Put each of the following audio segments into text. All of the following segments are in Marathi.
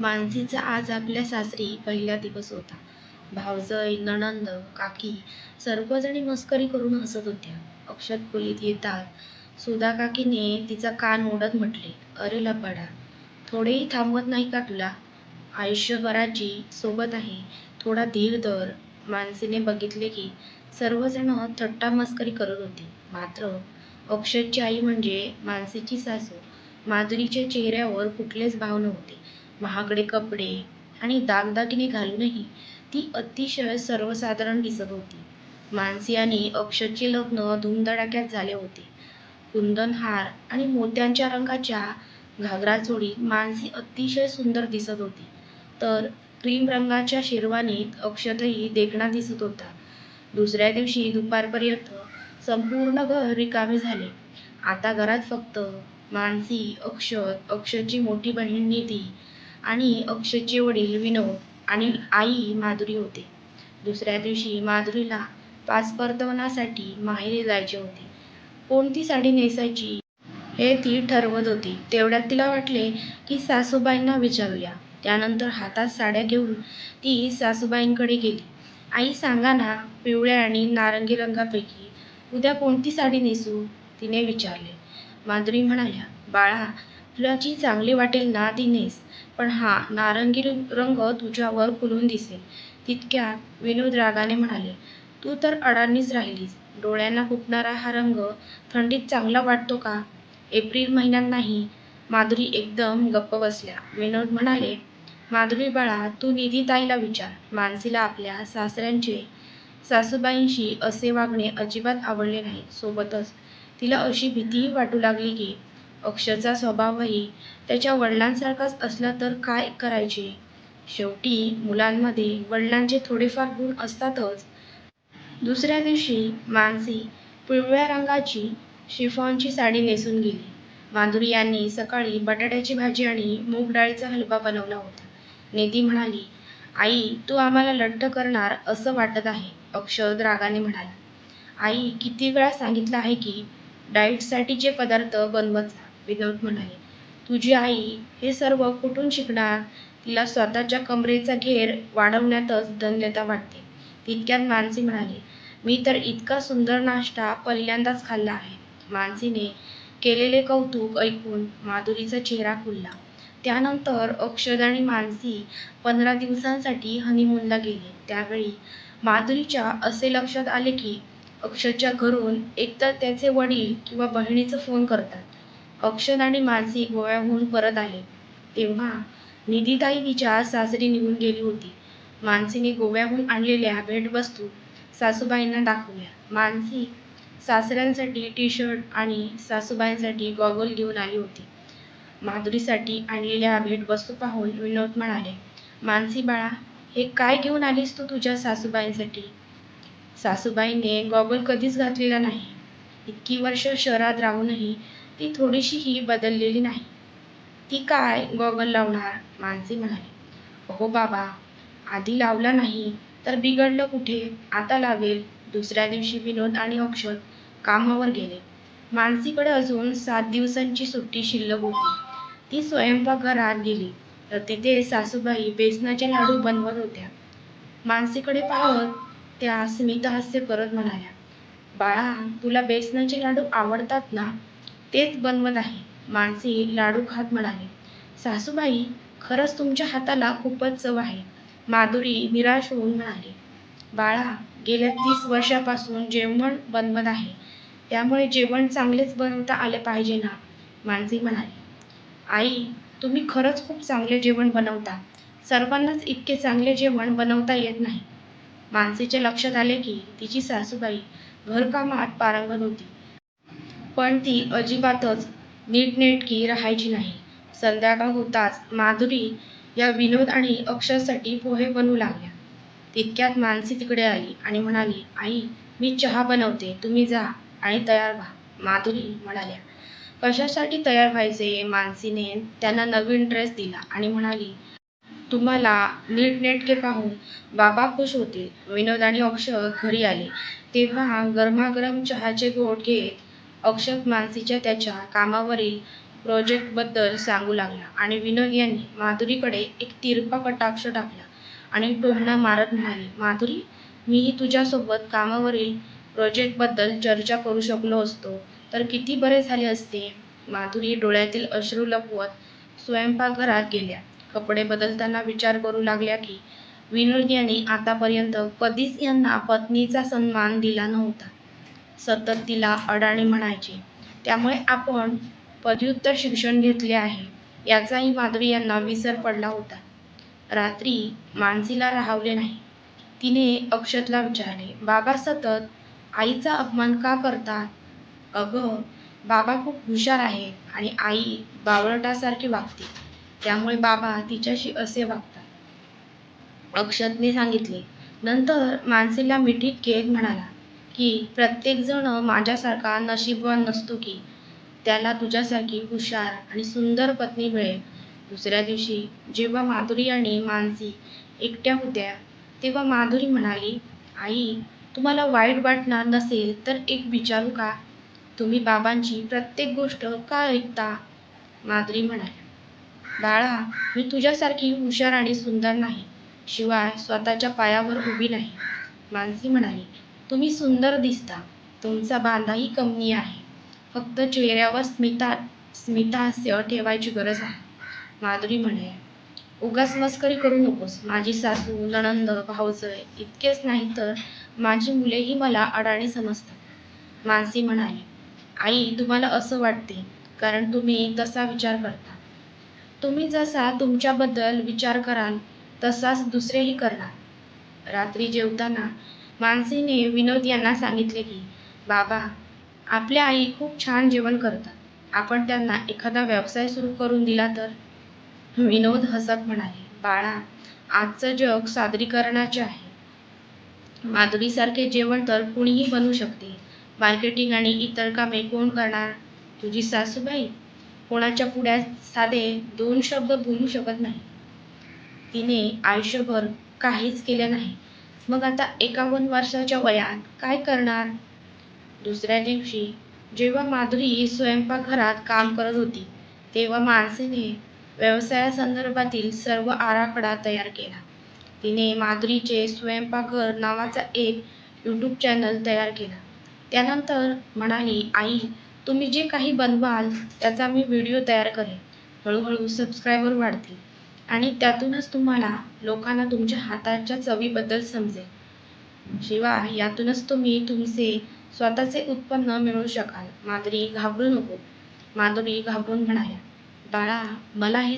मानसीचा आज आपल्या सासरी पहिला दिवस होता. भावजय, नणंद, काकी सर्वजणी मस्करी करून हसत होत्या. अक्षत खोलीत येताच सुधाकाकीने तिचा कान ओढत म्हटले, "अरे लबाडा, थोडेही थांबवत नाही का तुला? आयुष्यभराची सोबत आहे, थोडा धीर धर. " मानसीने बघितले की सर्वजण थट्टा-मस्करी करत होते. मात्र अक्षतची आई म्हणजे मानसीची सासू माधुरीच्या चेहऱ्यावर कुठलेच भाव नव्हते. महागडे कपडे आणि दागदागिने घालूनही ती अतिशय सर्वसाधारण दिसत होती. मानसी आणि लग्न धुमधडाक्यात झाले होते. कुंदनहार आणि मोत्यांच्या रंगाच्या घागराचोळीत मानसी अतिशय सुंदर दिसत होती, तर क्रीम रंगाच्या शेरवानीत अक्षतही देखणा दिसत होता. दुसऱ्या दिवशी दुपारपर्यंत संपूर्ण घर रिकामे झाले. आता घरात फक्त मानसी, अक्षत, अक्षतची मोठी बहीण निधी आणि अक्षयचे वडील विनोद आणि आई माधुरी होते. दुसऱ्या दिवशी माधुरीला पाच-परतवण्यासाठी माहेरी जायचे होते. कोणती साडी नेसायची हे ती ठरवत होती. तेवढ्यात तिला वाटले की सासूबाईंना विचारूया. त्यानंतर हातात साड्या घेऊन ती सासूबाईंकडे गेली. "आई सांगा ना, पिवळ्या आणि नारंगी रंगापैकी उद्या कोणती साडी नेसू? " तिने विचारले. माधुरी म्हणाल्या, "बाळा, तुला जी चांगली वाटेल ना ती नेस, पण हा नारंगी रंग तुझ्यावर खुलून दिसेल. " तितक्यात विनोद रागाने म्हणाले, "तू तर अडाणीच राहिलीस. डोळ्यांना फुटणारा हा रंग थंडीत चांगला वाटतो का? एप्रिल महिन्यात नाही. " माधुरी एकदम गप्प बसल्या. विनोद म्हणाले, "माधुरी बाळा, तू निधीताईला विचार. मानसीला आपल्या सासऱ्यांचे सासूबाईंशी असे वागणे अजिबात आवडले नाही. सोबतच तिला अशी भीतीही वाटू लागली की अक्षरचा स्वभावही त्याच्या वडिलांसारखाच असला तर काय करायचे? शेवटी मुलांमध्ये वडिलांचे थोडेफार गुण असतातच. " दुसऱ्या दिवशी मानसी पिवळ्या रंगाची शिफॉनची साडी नेसून गेली. माधुरी यांनी सकाळी बटाट्याची भाजी आणि मूग डाळीचा हलवा बनवला होता. निधी म्हणाली, "आई, तू आम्हाला लठ्ठ करणार असं वाटत आहे. " अक्षर रागाने म्हणाला, "आई, किती वेळा सांगितलं आहे की डाएटसाठीचे पदार्थ बनवत जा. " विनोद म्हणाले, "तुझी आई हे सर्व कुठून शिकणार? तिला स्वतःच्या कमरेचा घेर वाढवण्यातच धन्यता वाटते. " तितक्यात मानसी म्हणाली, "मी तर इतका सुंदर नाश्ता पहिल्यांदाच खाल्ला आहे. " मानसीने केलेले कौतुक ऐकून माधुरीचा चेहरा खुलला. त्यानंतर अक्षद आणि मानसी पंधरा दिवसांसाठी हनीमूनला गेले. त्यावेळी माधुरीच्या असे लक्षात आले की अक्षदच्या घरून एकतर त्याचे वडील किंवा बहिणीचा फोन करतात. अक्षत आणि मानसी गोव्याहून परत आले तेव्हा निधीताई तिच्या सासरी निघून गेली होती. मानसीने गोव्याहून आणलेल्या भेटवस्तू सासूबाईंना दाखवल्या. मानसी सासऱ्यांसाठी टी-शर्ट आणि सासूबाईंसाठी गॉगल घेऊन आली होती. माधुरीसाठी आणलेल्या भेटवस्तू पाहून विनोद म्हणाले, "मानसी बाळा, हे काय घेऊन आलीस तू तुझ्या सासूबाईंसाठी? सासूबाईंनी गॉगल कधीच घातलेला नाही. इतकी वर्ष शहरात राहूनही ती थोडीशीही बदललेली नाही. ती काय गॉगल लावणार? " मानसी म्हणाली, "अहो बाबा, आधी लावला नाही तर बिघडलं कुठे? आता लावेल. " दुसऱ्या दिवशी विनोद आणि अक्षत कामावर गेले. मानसीकडे अजून सात दिवसांची सुट्टी शिल्लक होती. ती स्वयंपाकघरात गेली तर तिथे सासूबाई बेसनाचे लाडू बनवत होत्या. मानसीकडे पाहत त्या स्मितहास्य करत म्हणाल्या, "बाळा, तुला बेसनाचे लाडू आवडतात ना? तेच बनवत आहे. " माणसे लाडू खात म्हणाली, "सासूबाई, खरंच तुमच्या हाताला खूपच चव आहे. " माधुरी निराश होऊन म्हणाली, "बाळा, गेल्या तीस वर्षापासून जेवण बनवत आहे, त्यामुळे जेवण चांगलेच बनवता आले पाहिजे ना? " मानसी म्हणाली, "आई, तुम्ही खरंच खूप चांगले जेवण बनवता. सर्वांनाच इतके चांगले जेवण बनवता येत नाही. " मानसीच्या लक्षात आले की तिची सासूबाई घरकामात पारंगत होती. पण ती अजिबातच नीटनेटकी राहायची नाही. संध्याकाळ होताच माधुरी या विनोद आणि अक्षरसाठी पोहे बनवू लागल्या. तितक्यात मानसी तिकडे आली आणि म्हणाली, "आई, मी चहा बनवते. तुम्ही जा आणि तयार व्हा. " माधुरी म्हणाल्या, "कशासाठी तयार व्हायचे? " मानसीने त्यांना नवीन ड्रेस दिला आणि म्हणाली, "तुम्हाला नीटनेटके पाहून बाबा खुश होतील. " विनोद आणि अक्षर घरी आले तेव्हा गरमागरम चहाचे घोट घेत अक्षत मानसीच्या त्याच्या कामावरील प्रोजेक्टबद्दल सांगू लागला आणि विनोद यांनी माधुरीकडे एक तिरपा कटाक्ष टाकला आणि टोमणं मारत म्हणाले, माधुरी, मीही तुझ्यासोबत कामावरील प्रोजेक्टबद्दल चर्चा करू शकलो असतो तर किती बरे झाले असते. माधुरी डोळ्यातील अश्रू लपवत स्वयंपाकघरात गेल्या. कपडे बदलताना विचार करू लागल्या की विनोद यांनी आतापर्यंत कधीच यांना पत्नीचा सन्मान दिला नव्हता. सतत तिला अडाणी म्हणायचे. त्यामुळे आपण पदव्युत्तर शिक्षण घेतले आहे याचाही माधवी यांना विसर पडला होता. रात्री मानसीला राहावले नाही. तिने अक्षतला विचारले, बाबा सतत आईचा अपमान का करतात? अगं, बाबा खूप हुशार आहेत आणि आई बावळटासारखी वागते. त्यामुळे बाबा तिच्याशी असे वागतात. अक्षतने सांगितले. नंतर मानसीला मिठीत घेत म्हणाला की प्रत्येकजण माझ्यासारखा नशीबवान नसतो की त्याला तुझ्यासारखी हुशार आणि सुंदर पत्नी मिळेल. दुसऱ्या दिवशी जेव्हा माधुरी आणि मानसी एकट्या होत्या तेव्हा माधुरी म्हणाली, आई, तुम्हाला वाईट वाटणार नसेल तर एक विचारू का? तुम्ही बाबांची प्रत्येक गोष्ट का ऐकता? माधुरी म्हणाली, बाळा, मी तुझ्यासारखी हुशार आणि सुंदर नाही. शिवाय स्वतःच्या पायावर उभी नाही. मानसी म्हणाली, तुम्ही सुंदर दिसता. तुमचा बांधाही कमी आहे. फक्त चेहऱ्यावर स्मिता स्मितहास्य ठेवायची गरज आहे. माधुरी म्हणाली, उगाच मस्करी करू नकोस. माझी सासू, नणंद, भावजय इतकेच नाही तर माझी मुलेही मला अडाणी समजतात. मानसी म्हणाली, आई, तुम्हाला असं वाटते कारण तुम्ही तसा विचार करता. तुम्ही जसा तुमच्याबद्दल विचार कराल तसाच दुसरेही करणार. रात्री जेवताना मानसीने विनोद यांना सांगितले की बाबा, आपल्या आई खूप छान जेवण करतात. आपण त्यांना एखादा व्यवसाय सुरू करून दिला तर? विनोद हसत म्हणाले, बाळा, आजचं जग सादरीकरणाचे आहे. माधुरीसारखे जेवण तर कुणीही बनवू शकते. मार्केटिंग आणि इतर कामे कोण करणार? तुझी सासूबाई? कोणाच्या पुढ्यात साधे दोन शब्द बोलू शकत नाही. तिने आयुष्यभर काहीच केले नाही. मग आता एकावन्न वर्षाच्या वयात काय करणार? दुसऱ्या दिवशी जेव्हा माधुरी स्वयंपाकघरात काम करत होती तेव्हा मानसीने व्यवसायासंदर्भातील सर्व आराखडा तयार केला. तिने माधुरीचे स्वयंपाकघर नावाचा एक यूट्यूब चॅनल तयार केला. त्यानंतर म्हणाली, आई, तुम्ही जे काही बनवाल त्याचा मी व्हिडिओ तयार करेन. हळूहळू सबस्क्रायबर वाढतील आणि त्यातूनच तुम्हाला लोकांना तुमच्या हाताच्या चवीबद्दल समजेल. शिवाय यातूनच तुम्ही तुमचे स्वतःचे उत्पन्न मिळवू शकाल. माधुरी, घाबरू नको. माधुरी घाबरून म्हणाल्या, बाळा, मला हे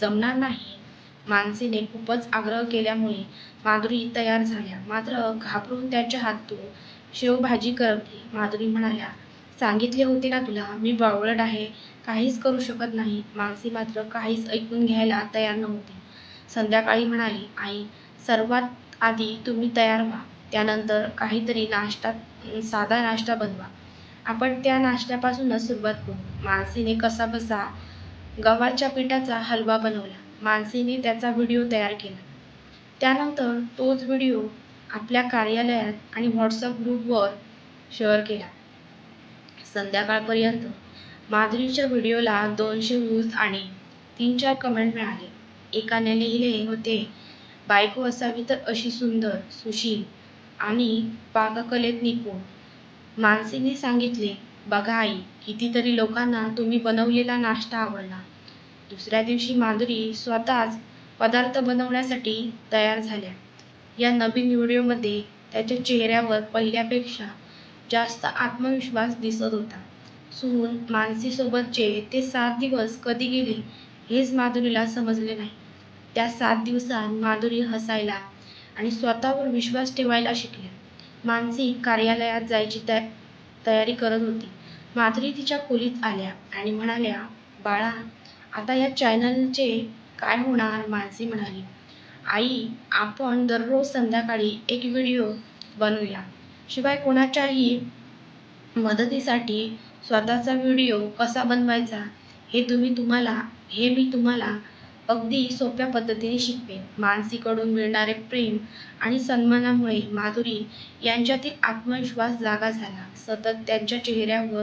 जमणार नाही. मानसीने खूपच आग्रह केल्यामुळे माधुरी तयार झाल्या मात्र घाबरून त्याच्या हातून शेवभाजी करपली. माधुरी म्हणाल्या, सांगितले होते ना तुला, मी बावळट आहे, काहीच करू शकत नाही. मानसी मात्र काहीच ऐकून घ्यायला तयार नव्हती. संध्याकाळी म्हणाली, आई, सर्वात आधी तुम्ही तयार व्हा. त्यानंतर काहीतरी नाश्ता साधा नाश्ता बनवा. आपण त्या नाश्त्यापासूनच सुरुवात करू. मानसीने कसाबसा गव्हाच्या पिठाचा हलवा बनवला. मानसीने त्याचा व्हिडिओ तयार केला. त्यानंतर तोच व्हिडिओ आपल्या कार्यालयात आणि व्हॉट्सअप ग्रुपवर शेअर केला. संध्याकाळपर्यंत माधुरीच्या व्हिडिओला दोनशे व्ह्यूज आणि तीन-चार कमेंट मिळाले. एकाने लिहिले होते, बायको असावी तर अशी सुंदर, सुशील आणि पाककलेत निपुण. मानसीने सांगितले, बघा आई, कितीतरी लोकांना तुम्ही बनवलेला नाश्ता आवडला. दुसऱ्या दिवशी माधुरी स्वतःच पदार्थ बनवण्यासाठी तयार झाल्या. या नवीन व्हिडिओमध्ये त्याच्या चेहऱ्यावर पहिल्यापेक्षा जास्त आत्मविश्वास दिसत होता. सून मानसीसोबतचे ते सात दिवस कधी गेले हेच माधुरीला समजले नाही. त्या सात दिवसांत माधुरी हसायला आणि स्वतःवर विश्वास ठेवायला शिकल्या. मानसी कार्यालयात जायची तयारी करत होती. माधुरी तिच्या खोलीत आल्या आणि म्हणाल्या, बाळा, आता या चॅनलचे काय होणार? मानसी म्हणाली, आई, आपण दररोज संध्याकाळी एक व्हिडिओ बनवूया. शिवाय कोणाच्याही मदतीसाठी स्वतःचा व्हिडिओ कसा बनवायचा हे तुम्ही तुम्हाला हे मी तुम्हाला अगदी सोप्या पद्धतीने शिकवेन. मानसीकडून मिळणारे प्रेम आणि सन्मानामुळे माधुरी यांच्यातील आत्मविश्वास जागा झाला. सतत त्यांच्या चेहऱ्यावर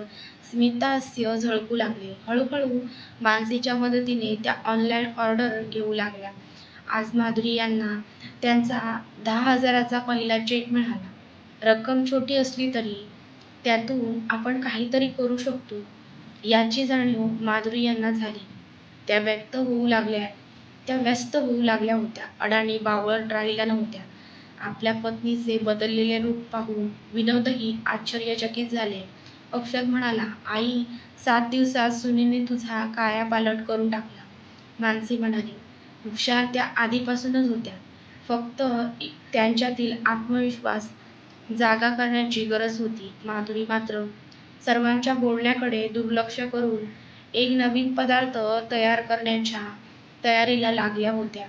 स्मितहास्य झळकू लागले. हळूहळू मानसीच्या मदतीने त्या ऑनलाईन ऑर्डर घेऊ लागल्या. आज माधुरी यांना त्यांचा दहा हजाराचा पहिला चेक मिळाला. रक्कम छोटी असली तरी त्यातून आपण काहीतरी करू शकतो याची जाणीव माधुरी यांना झाली. त्या व्यक्त होऊ लागल्या त्या व्यस्त होऊ लागल्या होत्या. अडाणी, बावळट राहिल्या नव्हत्या. आपल्या पत्नीचे बदललेले रूप पाहून विनोदही आश्चर्यचकित झाले. अक्षत म्हणाला, आई, सात दिवसात सुनेने तुझा कायापालट करून टाकला. मानसी म्हणाली, हुशार त्या आधीपासूनच होत्या. फक्त त्यांच्यातील आत्मविश्वास जागा करण्याची गरज होती. माधुरी मात्र सर्वांच्या बोलण्याकडे दुर्लक्ष करून एक नवीन पदार्थ तयार करण्याच्या तयारीला लागल्या होत्या.